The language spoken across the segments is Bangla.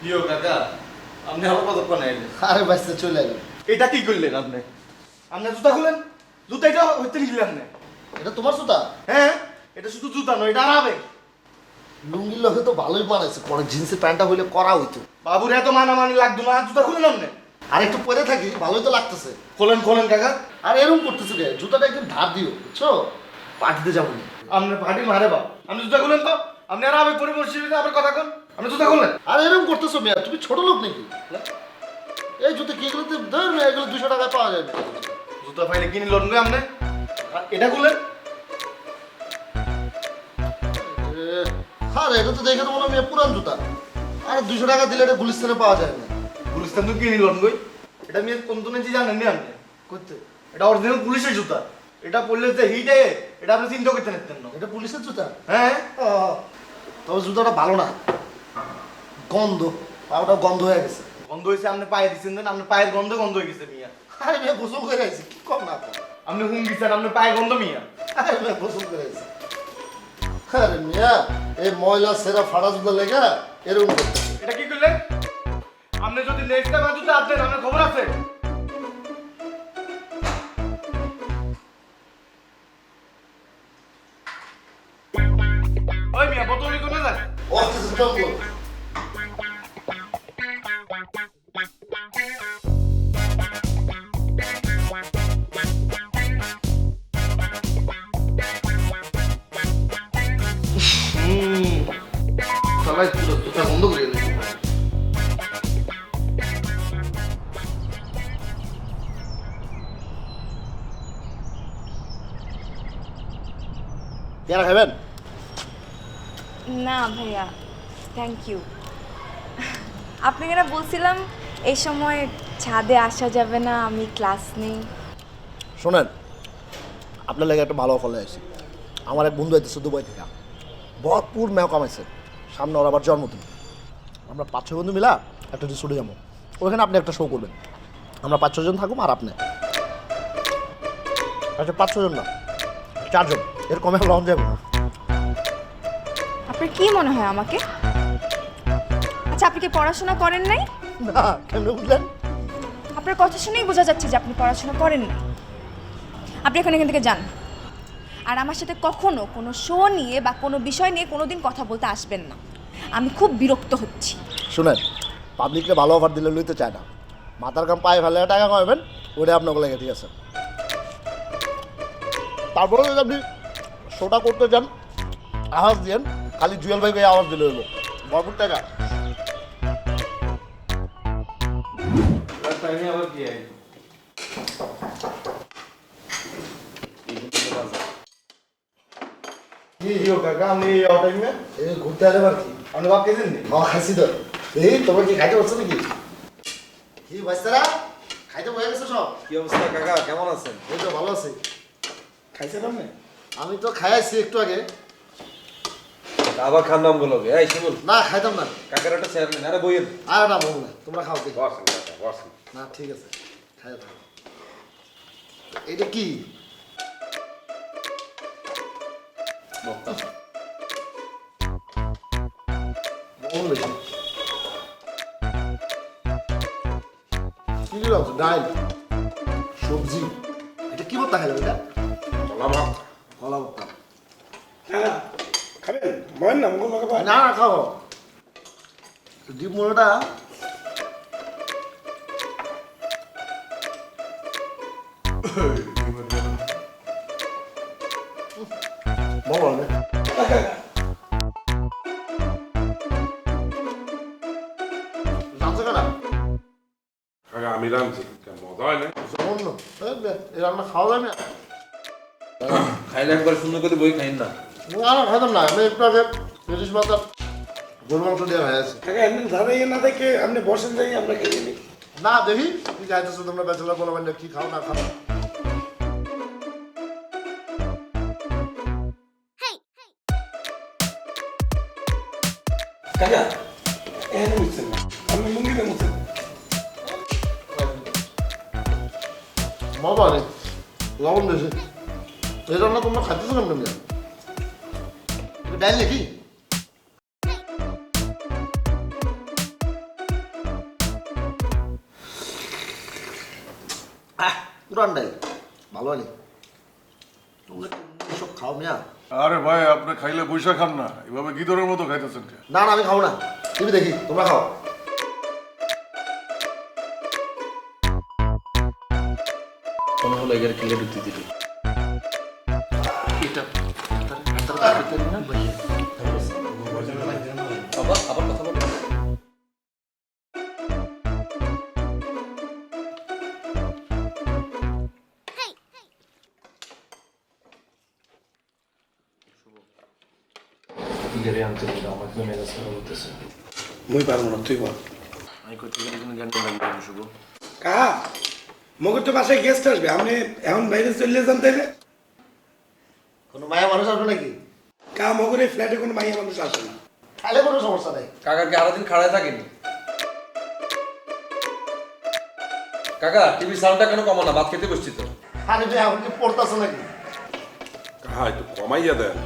কিও কাকা আপনি আবার কতক্ষণ আইলেন আরে বাচ্চা চলে এলো এটা কি করলেন আপনি? আপনি জুতা খুলেন? জুতা এটা হইতে নিলেন আপনি। এটা তোমার জুতা? হ্যাঁ এটা শুধু জুতা নয় এটা আরাবে লুঙ্গির লোকে তো ভালোই মানাইছে পরে জিন্সের প্যান্টটা হইলে করা হইতো। বাবুর এত মানামানি লাগতো না জুতা খুলেন আপনি। আর একটু পরে থাকি ভালোই তো লাগতেছে। খোলেন খোলেন কাকা। আর এরকম করতেছে কে জুতাটা একটু ধার দিও বুঝছ? পার্টিতে যাব না। আপনি পার্টি মারে বা আপনি জুতা খুলেন তো আপনি আর আবে পরিমর্শিত আবার কথা কোন। আপনি জুতা আর এরকম করতেছো মেয়া তুমি ছোট লোক নাকি? এই জুতো কি এগুলোতে? ধর না এগুলো দুশো টাকায় পাওয়া যাবে জুতা পাইলে কিনে লোন গো আপনি। আর এটা এটা তো দেখে তো মনে হয় মেয়ে পুরান জুতা। আর দুশো টাকা দিলে এটা গুলিস্তানে পাওয়া যায় না। গুলিস্তান তো কিনে লোন গই। এটা আমি কোন তো নেছি জানেন নি আপনি? করতে এটা অরিজিনাল পুলিশের জুতা। এটা পরলে যে হিটে এটা আপনি চিন্তা করতে নিতেন না। এটা পুলিশের জুতা? হ্যাঁ। তবে জুতাটা ভালো না। গন্ধ। পাওটা গন্ধ হয়ে গেছে। গন্ধ হয়েছে আপনি পায়ে দিচ্ছেন দেন আপনার পায়ের গন্ধ গন্ধ হয়ে গেছে মিয়া। আরে মিয়া গোসল করে আইছি কি কম না আপনি হুম দিচ্ছেন আপনার পায়ে গন্ধ মিয়া। আরে মিয়া গোসল করে আইছি। আরে মিয়া এই ময়লা সেরা ফাড়া জুতা লেগা এরকম এটা কি করলেন? আপনি যদি নেক্সট টাইম জুতা আসবেন আপনার খবর আছে? ও জুতো সবাই পুরো জুতা বন্ধ করে দিল পেয়ারা খাবেন না ভাইয়া থ্যাংক ইউ আপনাকে না বলছিলাম এই সময় ছাদে আসা যাবে না আমি ক্লাস নেই। শোনেন আপনার লাগে একটা ভালো ফলে আসি আমার এক বন্ধু আইতেছে দুবাই থেকে। ভরপুর মেও কামাইছে। সামনে ওর আবার জন্মদিন। আমরা পাঁচ ছয় বন্ধু মিলা একটা রিসোর্টে যাব। ওইখানে আপনি একটা শো করবেন। আমরা পাঁচ ছজন থাকুম আর আপনি। আচ্ছা পাঁচ ছজন না চারজন। এর কমে লঞ্চ যাবে। না আপনার কি মনে হয় আমাকে? আচ্ছা আপনি কি পড়াশোনা করেন নাই? না কেন বুঝলেন? আপনার কথা শুনেই বোঝা যাচ্ছে যে আপনি পড়াশোনা করেন না আপনি এখন এখান থেকে যান। আর আমার সাথে কখনো কোনো শো নিয়ে বা কোনো বিষয় নিয়ে কোনো দিন কথা বলতে আসবেন না। আমি খুব বিরক্ত হচ্ছি। শুনেন পাবলিককে ভালো অফার দিলে লইতে চায় না। মাথার কাম পায়ে ফেলে টাকা কমাবেন ওটা আপনাকে লাগে ঠিক আছে তারপরে যদি আপনি শোটা করতে চান আওয়াজ দিয়েন খালি জুয়েল ভাইকে আওয়াজ দিলে হইব। ভরপুর টাকা। টাইমে আবার কি আই কি হিও কাকা আপনি এই টাইমে এই ঘুরতে আলে আর কি। আপনি বাপ কেছেন নি হ্যাঁ খাইছি তো। এই তোমার কি খাইতে পারছ নাকি? কি বাচ্চারা খাইতে বয়ে গেছো সব? কি অবস্থা কাকা? কেমন আছেন? এই তো ভালো আছি। খাইছেন আপনি? আমি তো খাই আসছি একটু আগে। আবার খান নাম বলো এই শিমুল না খাইতাম না। কাকার একটা চেয়ারম্যান আরে বইয়ের আর না বলব না। তোমরা খাও দেখি। বসেন। না ঠিক আছে খাই দাও। এটা কি? দেখি। কি? দিলাম ডাল সবজি। এটা কি বলতে খাইলাম এটা? চলা ভাব কলা ভর্তা হ্যাঁ খাবেন? না খাও ডিম মোড়াটা না জানছো কেনা কাকা আমি রাঁধছি মজা হয় না জঘন্য এই রান্না খাওয়া যায় না খাইলে একবার সুন্দর করে বই খাইন না না না খাইতাম না আমি একটু আগে ইলিশ আর গরু মাংস দিয়ে খাই আছি এমনি দাঁড়াইয়ে না না দেখি। কি খাইতেছো তোমরা ব্যাচেলার বলো কি খাও না খাও? কাকা এখানে বুঝছেন না আপনি লুঙ্গিতে মুছেন মজা নেই লবণ বেশি এই রান্না তোমরা খাইতেছো মিয়া এটা নাকি? পুরানটাই ভালো হয়নি। সব খাও মিয়া? আরে ভাই আপনি খাইলে বৈশা খান না। এভাবে গিদরের মতো খাইতেছেন না না আমি খাব না। তুমি দেখি তোমরা খাও। কোনো হলো এগারে কিলে ঢুকতে দিলি? আবার আবার কথা বল গেরে আনতে দিল আমার তো মেজাজ খারাপ হতেছে মুই পারব না তুই বল আমি এখানে জ্ঞান লাগবে শুভ কা মগর তো বাসায় গেস্ট আসবে আপনি এখন বাইরে চলে যান তাইলে কোনো মায়া মানুষ আসবে নাকি কা মগর ফ্ল্যাটে কোনো মাইয়া মানুষ আসে না খাইলে কোনো সমস্যা নেই কাকার কি আরও দিন খাড়ায় থাকেনি কাকা টিভি সাউন্ডটা কেন কমো না ভাত খেতে বসছি তো খালি ভাই এখন কি পড়তেছে নাকি কাহা একটু কমাইয়া দেন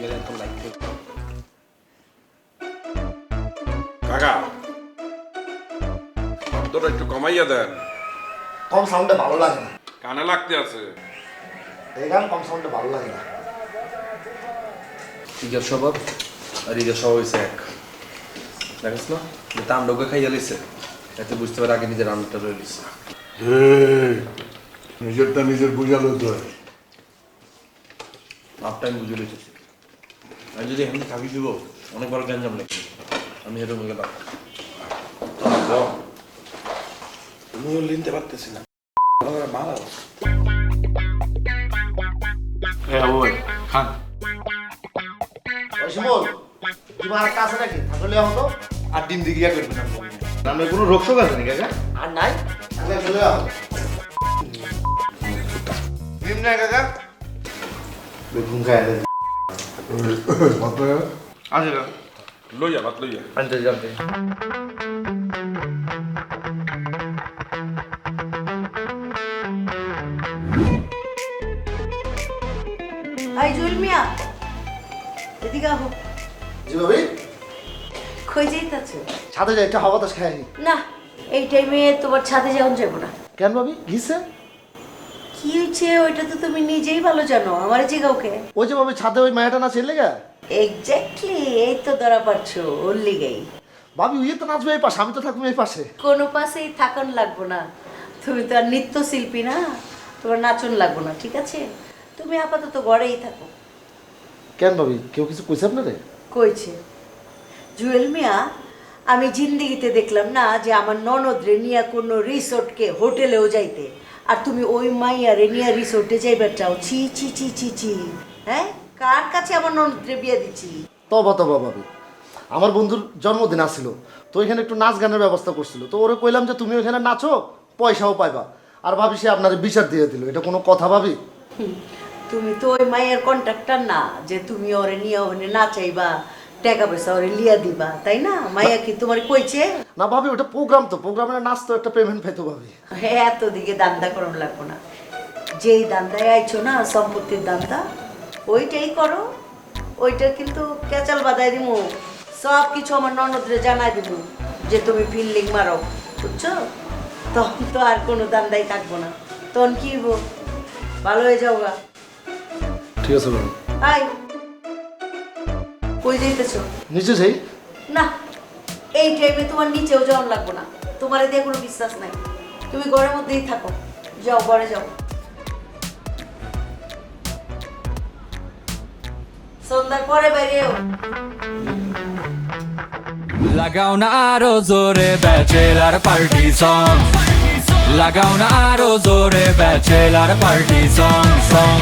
গেলে একদম লাইক কাকা শব্দটা একটু কমাইয়া দেন। কম সাউন্ডে ভালো লাগে না। কানে লাগতে আছে। এই গান কম সাউন্ডে ভালো লাগে না। ঈদের স্বভাব আর ঈদের স্বভাব হয়েছে এক। দেখিস না? যে তাণ্ডবকে খাইয়া লিছে এতে বুঝতে পারে আগে নিজের রান্নাটা রয়ে লিছে এই, নিজেরটা নিজের বুঝালো তো। হাফ টাইম বুঝে লিখেছি আমি যদি এখানে থাকি দিব অনেক বড় গ্যাঞ্জাম লেগে। আমি হেঁটে মুখে ডাক মুই লিনতে পারতেছি না। আমার মারা ওই শিমুল তোমার একটা আছে নাকি? থাকলে হতো। আর ডিম দিয়ে গিয়া করবেন আপনার কোনো রোগ শোক আছে নাকি কাকা আর নাই। থাকলে চলে যাও ডিম নাই কাকা বেগুন খায় আছে লইয়া ভাত লইয়া আনতে জানতে আই জুল মিয়া। এদিকে আহো। জি ভাবি? কই যাইতাছ? ছাদে যাই একটা হাওয়া বাতাস খাই না এই টাইমে তোমার ছাদে যাওয়া যাব না। কেন ভাবি? ঘিসে কি ওইটা তো তুমি নিজেই ভালো জানো আমার যে কাউকে ওই যে ভাবি ছাদে ওই মায়াটা না ছেলে গা এক্স্যাক্টলি এই তো ধরা পারছ ওর লিগেই। ভাবি উইয়ে তো নাচবে এই পাশে আমি তো থাকব এই পাশে। কোনো পাশেই থাকন লাগবো না। তুমি তো আর নৃত্যশিল্পী না তোমার নাচন লাগবো না ঠিক আছে? তুমি আপাতত ঘরেই থাকো। কেন ভাবি কেউ কিছু কইছে আপনারে? কইছে। জুয়েল মিয়া আমি জিন্দিগিতে দেখলাম না যে আমার ননদরে নিয়ে কোনো রিসোর্টকে হোটেলেও যাইতে আর তুমি ওই মাইয়ারে নিয়ে রিসোর্টে যাইবার চাও। ছি ছি ছি ছি ছি। হ্যাঁ? কার কাছে আমার ননদরে বিয়ে দিচ্ছি? তবা তবা ভাবি। আমার বন্ধুর জন্মদিন আসছিল তো এখানে একটু নাচ গানের ব্যবস্থা করছিল। তো ওরে কইলাম যে তুমি ওখানে নাচো পয়সাও পাইবা। আর ভাবি সে আপনার বিচার দিয়ে দিল। এটা কোনো কথা ভাবি? তুমি তো ওই মায়ের কন্ট্রাক্টর না যে তুমি ওরে নিয়ে ওখানে নাচাইবা। টাকা পয়সা ওরে লিয়া দিবা তাই না? মাইয়া কি তোমার কইছে? না ভাবি ওটা প্রোগ্রাম তো প্রোগ্রামের নাচ তো একটা পেমেন্ট পাইতো ভাবি। হ্যাঁ এত দিকে দান্দা করানো লাগবো না। যেই দান্দায় আইছো না সম্পত্তির দান্দা ওইটাই করো। ওইটা কিন্তু কেচাল বাদাই দিমু। সব কিছু আমার ননদরে জানাই দিব যে তুমি ফিল্ডিং মারো বুঝছ? তখন তো আর কোনো দান্দাই থাকব না। তখন কি হইবো? ভালো হয়ে যাও গা। ঠিক আছে ভাবি। আই কই যাইতেছো? নিচে যাই। না এই টাইমে তোমার নিচেও যাওয়ার লাগবো না। তোমার দিয়ে কোনো বিশ্বাস নাই। তুমি ঘরের মধ্যেই থাকো। যাও ঘরে যাও। সন্ধ্যার পরে বেরিয়েও লাগাও না আরও জোরে ব্যাচেলার পার্টি সং লাগাও না আরও জোরে ব্যাচেলার পার্টি সং সং